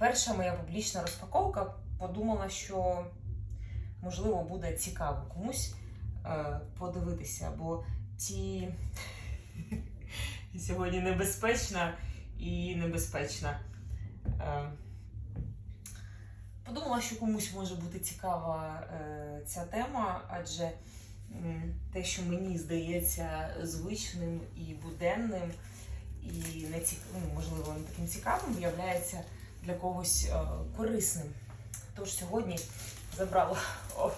перша моя публічна розпаковка. Подумала, що можливо буде цікаво комусь е, подивитися, бо ті сьогодні небезпечна і небезпечна. Е, Подумала, що комусь може бути цікава е, ця тема, адже те, що мені здається звичним і буденним, і не цік... ну, можливо не таким цікавим, виявляється для когось е, корисним. Тож сьогодні забрала о,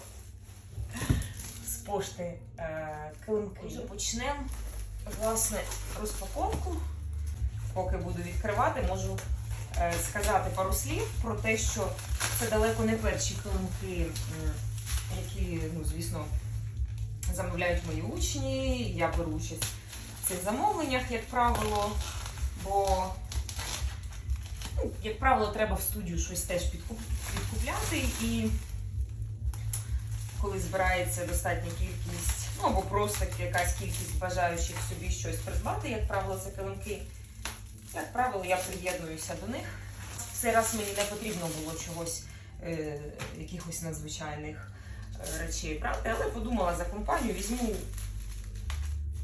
з пошти е, килимки. Отже, почнемо власне розпаковку. Поки буду відкривати, можу е, сказати пару слів про те, що це далеко не перші килимки, які, ну, звісно, замовляють мої учні. Я беру участь в цих замовленнях, як правило, бо, як правило, треба в студію щось теж підкупляти. І коли збирається достатня кількість, ну або просто якась кількість бажаючих собі щось придбати, як правило, це килимки. Як правило, я приєднуюся до них. В цей раз мені не потрібно було чогось, е, якихось надзвичайних е, речей брати, але подумала за компанію, візьму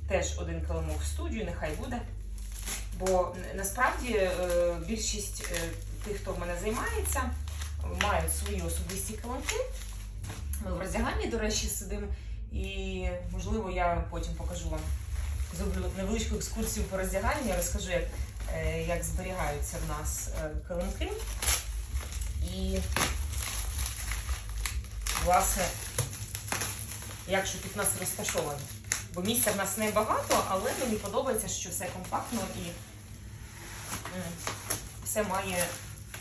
теж один килимок в студію, нехай буде. Бо насправді е, більшість е, тих, хто в мене займається, мають свої особисті килимки. Ми в роздяганні, до речі, сидимо, і можливо я потім покажу вам. Зроблю невеличку екскурсію по роздяганню, я розкажу, як, е, як зберігаються в нас килимки. І, власне, як що тут нас розташовано. Бо місця в нас небагато, але мені подобається, що все компактно і все має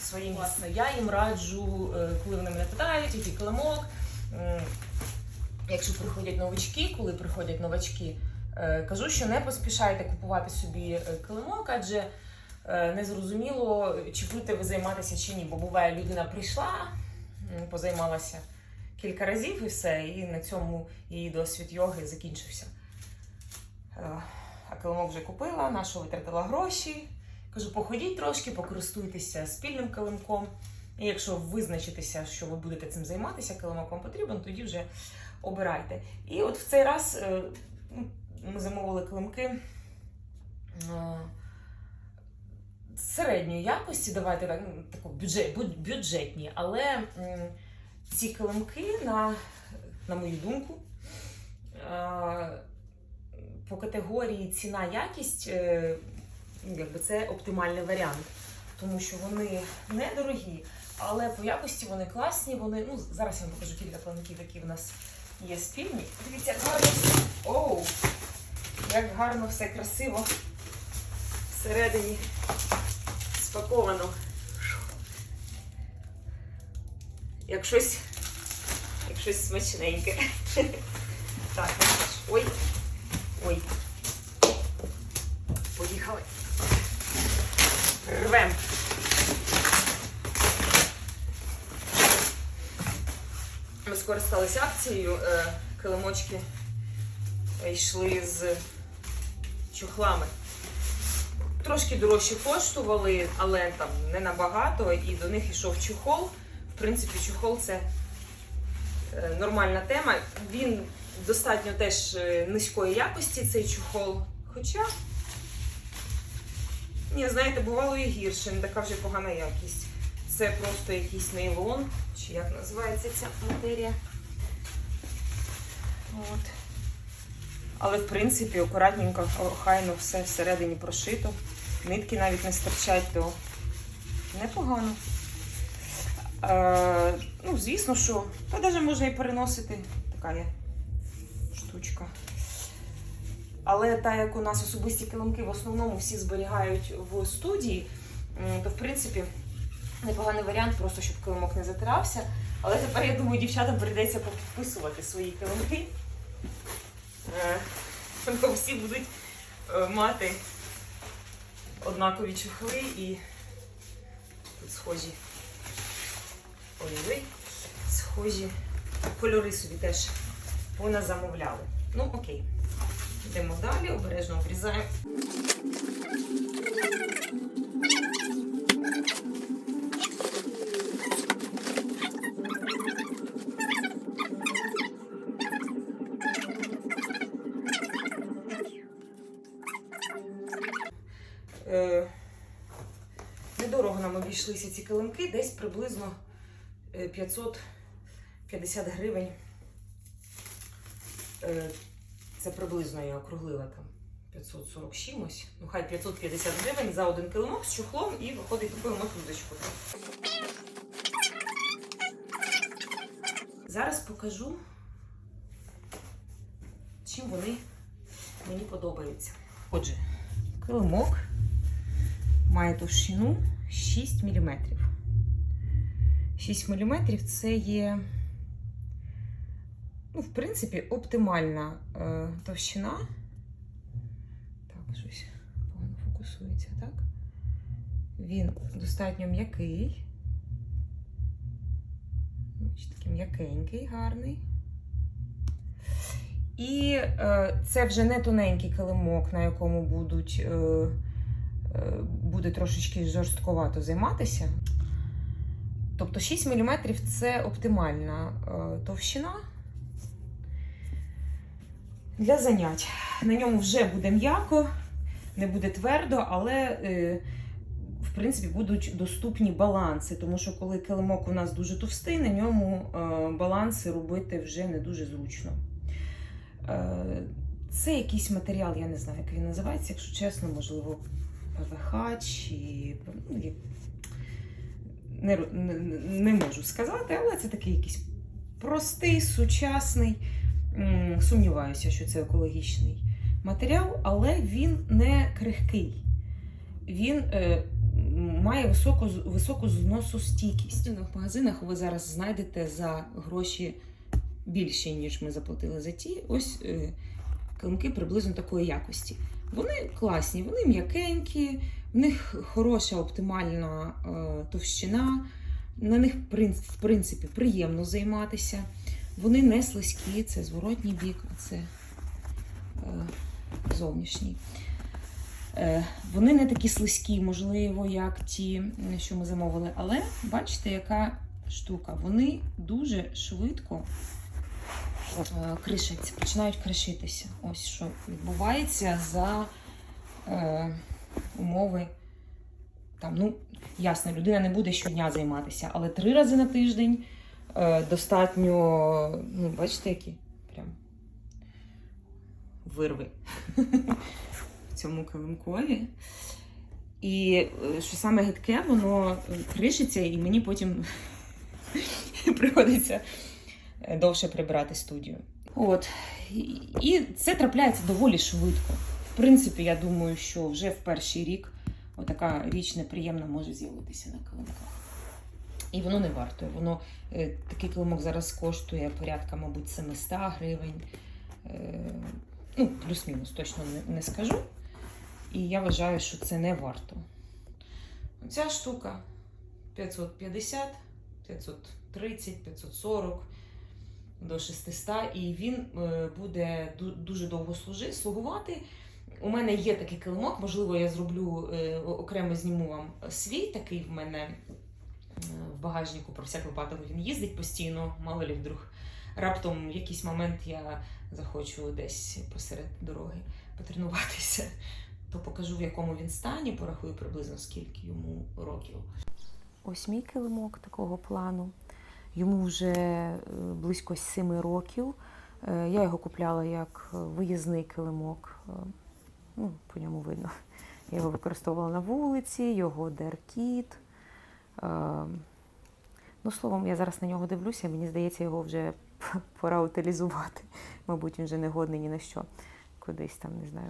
своє місце. Я їм раджу, е, коли вони мене питають, який килимок. Якщо приходять новачки, коли приходять новачки, е, кажу, що не поспішайте купувати собі е, килимок, адже незрозуміло, чи будете ви займатися чи ні. Бо буває, людина прийшла, позаймалася кілька разів і все, і на цьому її досвід йоги закінчився. Е, А килимок вже купила, на що витратила гроші. Кажу, походіть трошки, покористуйтеся спільним килимком. І якщо визначитеся, що ви будете цим займатися, килимок вам потрібен, тоді вже обирайте. І от в цей раз е, ну, ми замовили килимки е, середньої якості, давайте так, ну, бюджет, бюджетні, але ці килимки, на, на мою думку, по категорії ціна-якість, е, ну, якби це оптимальний варіант, тому що вони недорогі, але по якості вони класні. Вони, ну, зараз я вам покажу кілька килимків, які в нас є спільні. Дивіться, як гарно. Оу! Як гарно все красиво всередині спаковано. Як щось, як щось смачненьке. Так, ну ой. Ой. Поїхали. Рвем. Ми скористалися акцією. е, Килимочки йшли з чохлами. Трошки дорожче коштували, але там не набагато, і до них йшов чохол. В принципі, чохол це е, нормальна тема. Він достатньо теж е, низької якості, цей чохол. Хоча, ні, знаєте, бувало і гірше, не така вже погана якість. Це просто якийсь нейлон, чи як називається ця матерія. От. Але в принципі акуратненько, охайно все всередині прошито. Нитки навіть не стирчать, то непогано. Е, ну, звісно, що та навіть можна і переносити. Така є штучка. Але так як у нас особисті килимки в основному всі зберігають в студії, то в принципі непоганий варіант, просто щоб килимок не затирався. Але тепер, я думаю, дівчатам прийдеться попідписувати свої килимки. Е, всі будуть е, мати однакові чохли і схожі. Ой-ой, схожі кольори собі теж поназамовляли. Ну, окей. Йдемо далі, обережно обрізаємо. Е, недорого нам обійшлися ці килимки, десь приблизно 550 гривень. Е, Це приблизно я округлила там 540 з чимось. Ну, хай 550 гривень за один килимок з чохлом і виходить такою мотузочкою. Зараз покажу, чим вони мені подобаються. Отже, килимок має товщину 6 мм. 6 мм це є, ну, в принципі, оптимальна е, товщина. Так, щось погано фокусується, так? Він достатньо м'який. Такий м'якенький, гарний. І е, це вже не тоненький килимок, на якому будуть, е, е, буде трошечки жорстковато займатися. Тобто 6 мм це оптимальна е, товщина для занять. На ньому вже буде м'яко, не буде твердо, але е, в принципі будуть доступні баланси, тому що коли килимок у нас дуже товстий, на ньому е, баланси робити вже не дуже зручно. Це якийсь матеріал, я не знаю, як він називається, якщо чесно, можливо, ПВХ чи ну, не, не, не можу сказати, але це такий якийсь простий, сучасний. Сумніваюся, що це екологічний матеріал, але він не крихкий. Він е, має високу, високу зносостійкість. В магазинах ви зараз знайдете за гроші більше, ніж ми заплатили за ті. Ось е, килимки приблизно такої якості. Вони класні, вони м'якенькі, в них хороша оптимальна е, товщина, на них в принципі приємно займатися. Вони не слизькі, це зворотній бік, а це е, зовнішній. Е, вони не такі слизькі, можливо, як ті, що ми замовили. Але бачите, яка штука. Вони дуже швидко кришаться, починають кришитися. Ось що відбувається за умови. Там, ну, ясно, людина не буде щодня займатися, але три рази на тиждень е, достатньо, ну, бачите, які прям вирви в цьому килимкові. І е, що саме гидке, воно кришиться, і мені потім приходиться е, довше прибирати студію. От. І це трапляється доволі швидко. В принципі, я думаю, що вже в перший рік отака річ неприємна може з'явитися на килимках. І воно не варто. Воно е, такий килимок зараз коштує порядка, мабуть, 700 гривень. Е, ну, плюс-мінус, точно не, скажу. І я вважаю, що це не варто. Ця штука 550, 530, 540 до 600, і він е, буде дуже довго служи, слугувати. У мене є такий килимок, можливо, я зроблю е, окремо зніму вам свій такий в мене е, в багажнику про всяк випадок він їздить постійно, мало лі вдруг. Раптом в якийсь момент я захочу десь посеред дороги потренуватися, то покажу, в якому він стані, порахую приблизно скільки йому років. Ось мій килимок такого плану. Йому вже е, близько 7 років. Я його купляла як виїзний килимок. Ну, по ньому видно. Я його використовувала на вулиці, його деркіт. Е, Ну, словом, я зараз на нього дивлюся, мені здається, його вже пора утилізувати. Мабуть, він вже не годний ні на що. Кудись там, не знаю,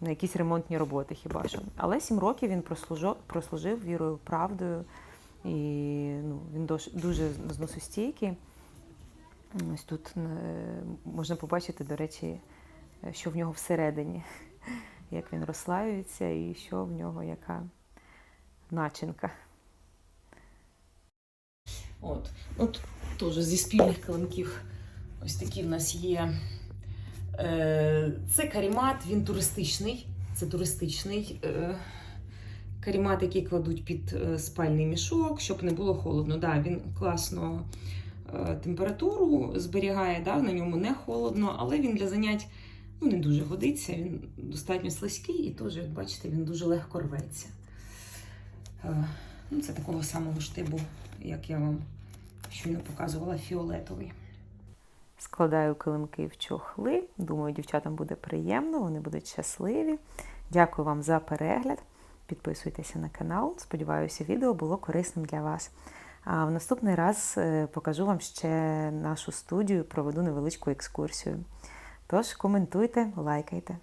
на якісь ремонтні роботи хіба що. Але сім років він прослужив, прослужив вірою, правдою. І ну, він дуже зносостійкий. Ось тут е, можна побачити, до речі, що в нього всередині, як він розслаюється і що в нього яка начинка. От, от теж зі спільних килимків ось такі в нас є. Е, Це карімат, він туристичний. Це туристичний е, карімат, який кладуть під е, спальний мішок, щоб не було холодно. Да, він класно е, температуру зберігає, да, на ньому не холодно, але він для занять ну, не дуже годиться. Він достатньо слизький і теж, як бачите, він дуже легко рветься. Е, Ну, це такого самого штибу, як я вам щойно показувала, фіолетовий. Складаю килимки в чохли. Думаю, дівчатам буде приємно, вони будуть щасливі. Дякую вам за перегляд. Підписуйтеся на канал. Сподіваюся, відео було корисним для вас. А в наступний раз е, покажу вам ще нашу студію, проведу невеличку екскурсію. Тож коментуйте, лайкайте.